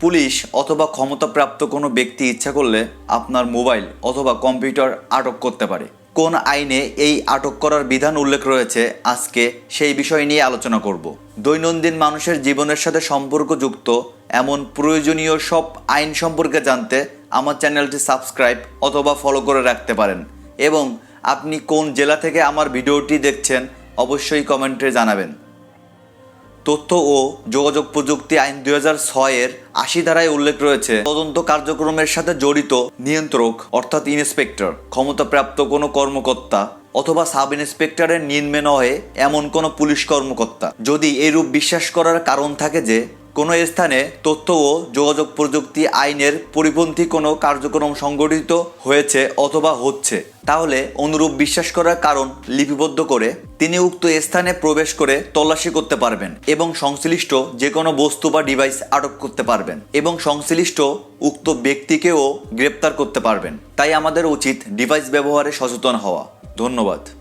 Police অথবা ক্ষমতাপ্রাপ্ত কোনো ব্যক্তি ইচ্ছা করলে আপনার মোবাইল অথবা কম্পিউটার আটক করতে পারে। কোন আইনে এই আটক করার বিধান উল্লেখ রয়েছে আজকে সেই বিষয় নিয়ে আলোচনা করব। দৈনন্দিন মানুষের জীবনের সাথে সম্পর্কযুক্ত এমন প্রয়োজনীয় সব আইন সম্পর্কে জানতে আমার চ্যানেলটি সাবস্ক্রাইব অথবা ফলো করে রাখতে পারেন এবং আপনি কোন জেলা থেকে আমার ভিডিওটি দেখছেন অবশ্যই কমেন্টে জানাবেন। তথ্য ও যোগাযোগ প্রযুক্তি আইন দুই হাজার ছয়ের আশি ধারায় উল্লেখ রয়েছে। তদন্ত কার্যক্রমের সাথে জড়িত নিয়ন্ত্রক, অর্থাৎ ইন্সপেক্টর, ক্ষমতাপ্রাপ্ত কোনো কর্মকর্তা অথবা সাব ইন্সপেক্টরের নিম্নে নহে এমন কোনো পুলিশ কর্মকর্তা। যদি এরূপ বিশ্বাস করার কারণ থাকে যে কোনো স্থানে তথ্য ও যোগাযোগ প্রযুক্তি আইনের পরিপন্থী কোনো কার্যক্রম সংগঠিত হয়েছে অথবা হচ্ছে। তাহলে অনুরূপ বিশ্বাস করার কারণ লিপিবদ্ধ করে তিনি উক্ত স্থানে প্রবেশ করে তল্লাশি করতে পারবেন এবং সংশ্লিষ্ট যে কোনো বস্তু বা ডিভাইস আটক করতে পারবেন এবং সংশ্লিষ্ট উক্ত ব্যক্তিকেও গ্রেপ্তার করতে পারবেন। তাই আমাদের উচিত ডিভাইস ব্যবহারে সচেতন হওয়া। ধন্যবাদ।